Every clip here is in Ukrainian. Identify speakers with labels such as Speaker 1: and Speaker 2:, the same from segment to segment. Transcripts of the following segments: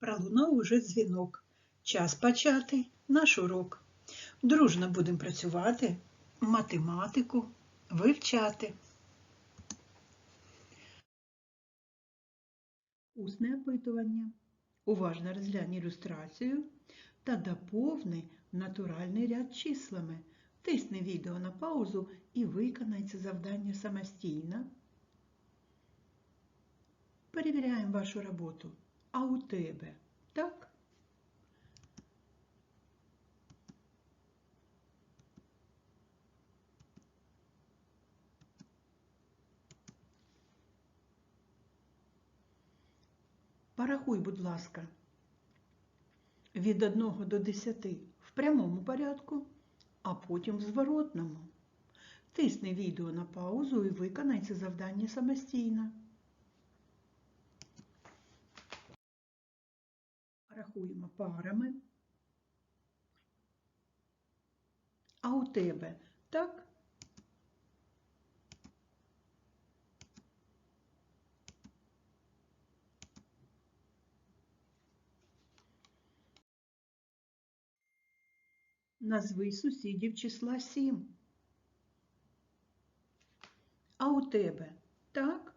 Speaker 1: Пролунав уже дзвінок. Час почати наш урок. Дружно будемо працювати, математику вивчати. Усне опитування. Уважно розглянь ілюстрацію та доповни натуральний ряд числами. Тисни відео на паузу і виконай це завдання самостійно. Перевіряємо вашу роботу. А у тебе так? Порахуй, будь ласка, від 1 до 10 в прямому порядку, а потім в зворотному. Тисни відео на паузу і виконай це завдання самостійно. Рахуємо парами. А у тебе так? Назви сусідів числа 7. А у тебе так?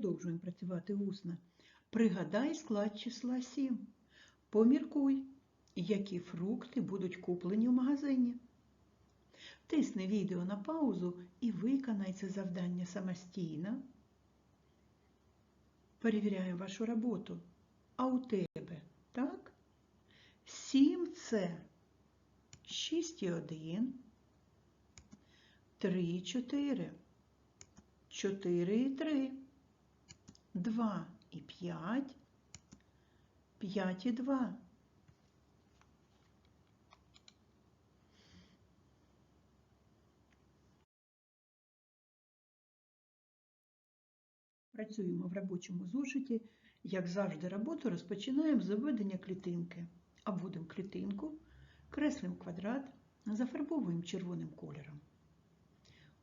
Speaker 1: Продовжуємо працювати усно. Пригадай склад числа 7. Поміркуй, які фрукти будуть куплені в магазині. Тисни відео на паузу і виконай це завдання самостійно. Перевіряю вашу роботу. А у тебе, так? 7 це 6 і 1, 3 4, 4 і 3. 2 і 5, 5 і 2. Працюємо в робочому зошиті. Як завжди, роботу розпочинаємо з виведення клітинки. Обводимо клітинку, креслимо квадрат, зафарбовуємо червоним кольором.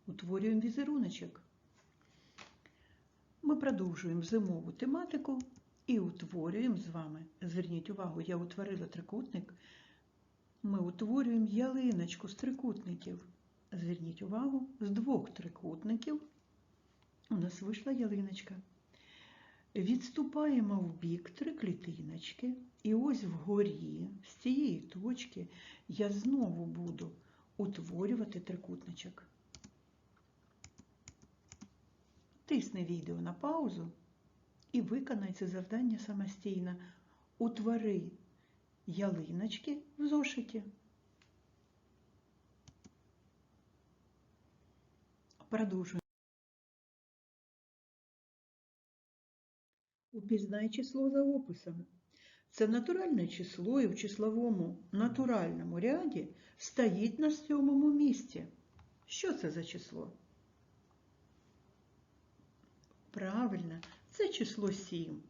Speaker 1: Утворюємо візеруночок. Ми продовжуємо зимову тематику і утворюємо з вами. Зверніть увагу, я утворила трикутник. Ми утворюємо ялиночку з трикутників. Зверніть увагу, з двох трикутників у нас вийшла ялиночка. Відступаємо в бік три клітиночки, і ось вгорі, з цієї точки, я знову буду утворювати трикутничок. Тисни відео на паузу і виконай це завдання самостійно. Утвори ялиночки в зошиті. Продовжуємо. Упізнай число за описом. Це натуральне число і в числовому натуральному ряді стоїть на сьомому місці. Що це за число? Правильно, це число 7.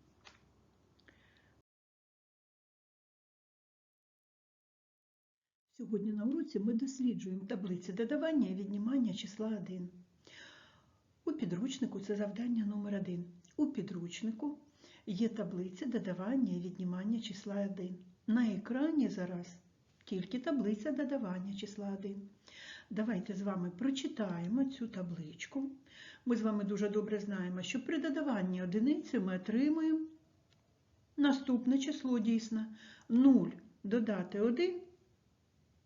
Speaker 1: Сьогодні на уроці ми досліджуємо таблиці додавання і віднімання числа 1. У підручнику це завдання номер 1. У підручнику є таблиця додавання і віднімання числа 1. На екрані зараз тільки таблиця додавання числа 1. Давайте з вами прочитаємо цю табличку. Ми з вами дуже добре знаємо, що при додаванні одиниці ми отримуємо наступне число дійсно. 0 додати 1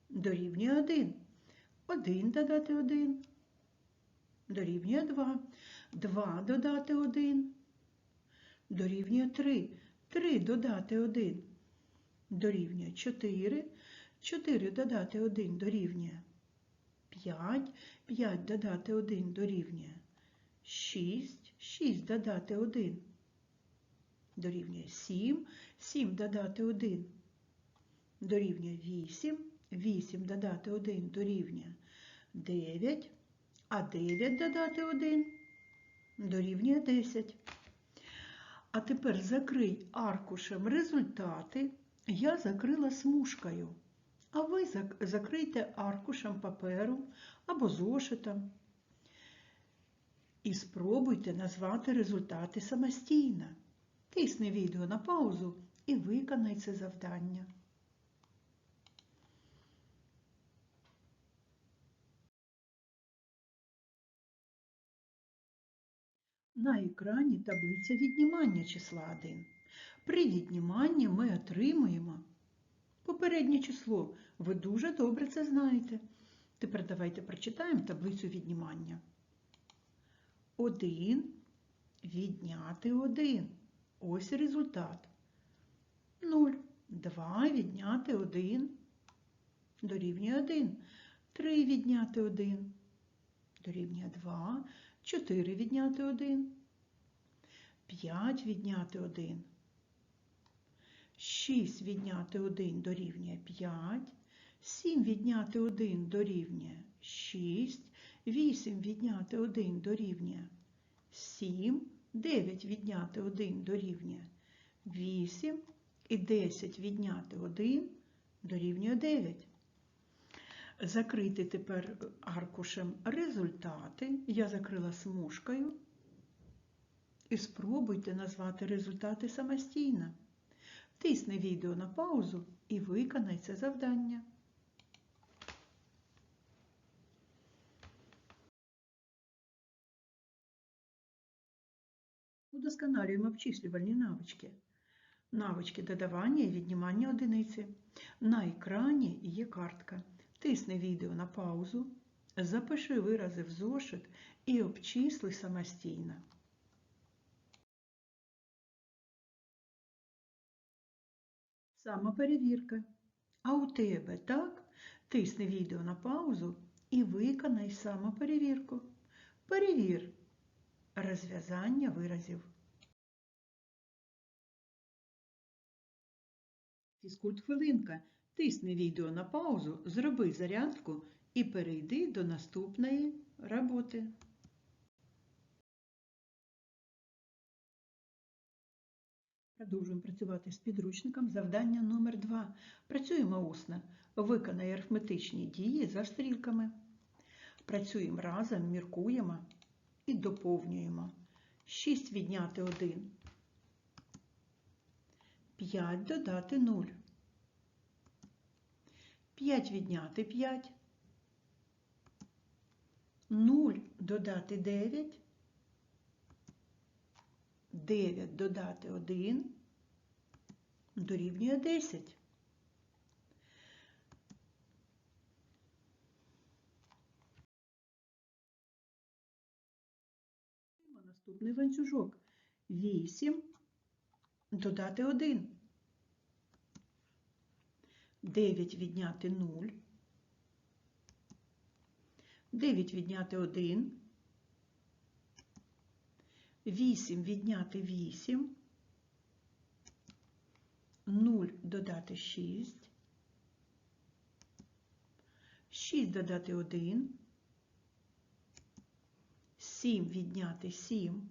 Speaker 1: дорівнює 1. 1 додати 1 дорівнює 2. 2 додати 1 дорівнює 3. 3 додати 1 дорівнює 4. 4 додати 1 дорівнює 5. 5 додати 1 дорівнює 6. 6 додати 1 дорівнює 7. 7 додати 1 дорівнює 8. 8 додати 1 дорівнює 9. А 9 додати 1 дорівнює 10. А тепер закрий аркушем результати. Я закрила смужкою. А ви закрийте аркушем паперу або зошитом. І спробуйте назвати результати самостійно. Тисни відео на паузу і виконай це завдання. На екрані таблиця віднімання числа 1. При відніманні ми отримуємо попереднє число. Ви дуже добре це знаєте. Тепер давайте прочитаємо таблицю віднімання. 1 відняти 1. Ось результат. 0. 2 відняти 1. Дорівнює 1. 3 відняти 1. Дорівнює 2. 4 відняти 1. 5 відняти 1. 6 відняти 1 дорівнює 5. 7 відняти 1 дорівнює 6. 8 відняти 1 дорівнює 7. 9 відняти 1 дорівнює 8. І 10 відняти 1 дорівнює 9. Закрити тепер аркушем результати. Я закрила смужкою. І спробуйте назвати результати самостійно. Тисни відео на паузу і виконай це завдання. Удосконалюємо обчислювальні навички. Навички додавання і віднімання одиниці. На екрані є картка. Тисни відео на паузу, запиши вирази в зошит і обчисли самостійно. Самоперевірка. А у тебе так? Тисни відео на паузу і виконай самоперевірку. Перевір розв'язання виразів. Фізкульт хвилинка. Тисни відео на паузу, зроби зарядку і перейди до наступної роботи. Продовжуємо працювати з підручником. Завдання номер 2 Працюємо усно. Виконай арифметичні дії за стрілками. Працюємо разом, міркуємо і доповнюємо. 6 відняти 1. 5 додати 0. 5 відняти 5. 0 додати 9. 9 додати 1 дорівнює 10. Наступний ланцюжок. 8 додати 1. 9 відняти 0. 9 відняти 1. 8 відняти 8. 0 додати 6. 6 додати 1. 7 відняти 7.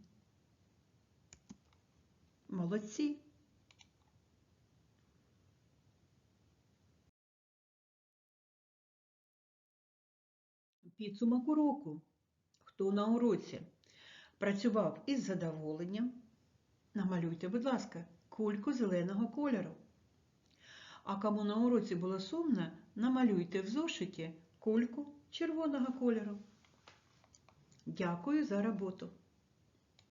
Speaker 1: Молодці. Підсумок уроку. Хто на уроці працював із задоволенням, намалюйте, будь ласка, кульку зеленого кольору. А кому на уроці було сумно, намалюйте в зошиті кульку червоного кольору. Дякую за роботу!